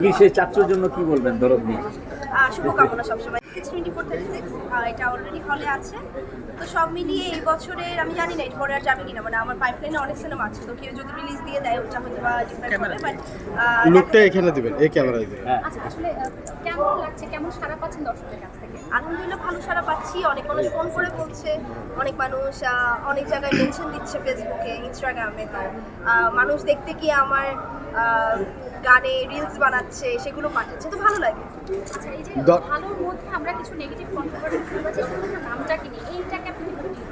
কি সেই জন্য কি বলবেন দরদ নিয়ে? শুভকামনা সবসময়। Six twenty four thirty six এটা অলরেডি হলে আছে। তো সব মিলিয়ে এই বছরের আমি জানি না এরপরে আর যাবে কিনা মানে আমার পাইপলাইনে অনেক সিনেমা আছে। তো কেউ যদি রিলিজ দিয়ে দেয় ওটা হয়তো বা ডিফারেন্ট হবে বাট লুকটা এখানে দিবেন এই ক্যামেরায় দিবেন আচ্ছা আসলে কেমন লাগছে কেমন সারা পাচ্ছেন দর্শকের কাছ থেকে? আলহামদুলিল্লাহ ভালো সারা পাচ্ছি। অনেক মানুষ ফোন করে বলছে অনেক মানুষ অনেক জায়গায় মেনশন দিচ্ছে ফেসবুকে ইনস্টাগ্রামে তো মানুষ দেখতে গিয়ে আমার আহ, গানে রিলস বানাচ্ছে সেগুলো পাঠাচ্ছে তো ভালো লাগে। আচ্ছা এই যে ভালোর মধ্যে আমরা কিছু নেগেটিভ কন্ট্রোভার্সি নিয়ে? এইটাকে আপনি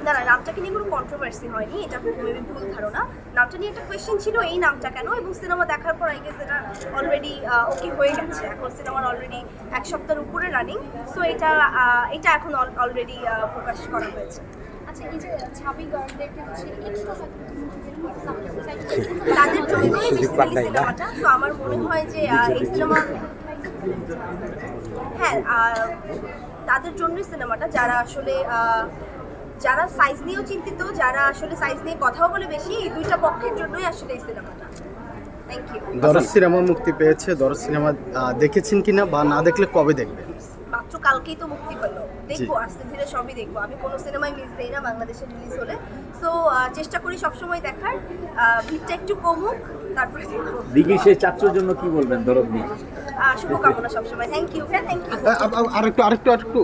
না না নামটাকে নিয়ে কোনো কন্ট্রোভার্সি হয়নি এটা মেবি ভুল ধারণা। নামটা নিয়ে একটা কোয়েশ্চেন ছিল এই নামটা কেন? এবং সিনেমা দেখার পর আই গেস এটা অলরেডি ওকে হয়ে গেছে। এখন সিনেমার অলরেডি এক সপ্তাহের উপরে রানিং সো এটা এটা এখন অলরেডি প্রকাশ করা হয়েছে। আচ্ছা এই যে ছাবি গার্ডদেরকে হচ্ছে এক্সট্রা জন্যই বেসিক্যালি সিনেমাটা তো আমার মনে হয় যে এই হ্যাঁ তাদের জন্যই সিনেমাটা। যারা আসলে যারা সাইজ নিয়েও চিন্তিত যারা আসলে সাইজ নিয়ে কথাও বলে বেশি এই দুইটা পক্ষের জন্যই আসলে এই সিনেমাটা। থ্যাংক ইউ দরজ সিনেমা মুক্তি পেয়েছে। দরজ সিনেমা দেখেছেন কিনা বা না দেখলে কবে দেখবেন? মাত্র কালকেই তো মুক্তি পেল দেখব আস্তে ধীরে সবই দেখব। আমি কোনো সিনেমায় মিস দিই না বাংলাদেশে রিলিজ হলে। সো চেষ্টা করি সবসময় দেখার। ভিড়টা একটু কমুক তারপরে দেখব। দিঘি সেই চাচ্চুর জন্য কি বলবেন দরদ নিয়ে? শুভকামনা সবসময়। থ্যাংক ইউ থ্যাংক ইউ আরেকটু আরেকটু আরেকটু।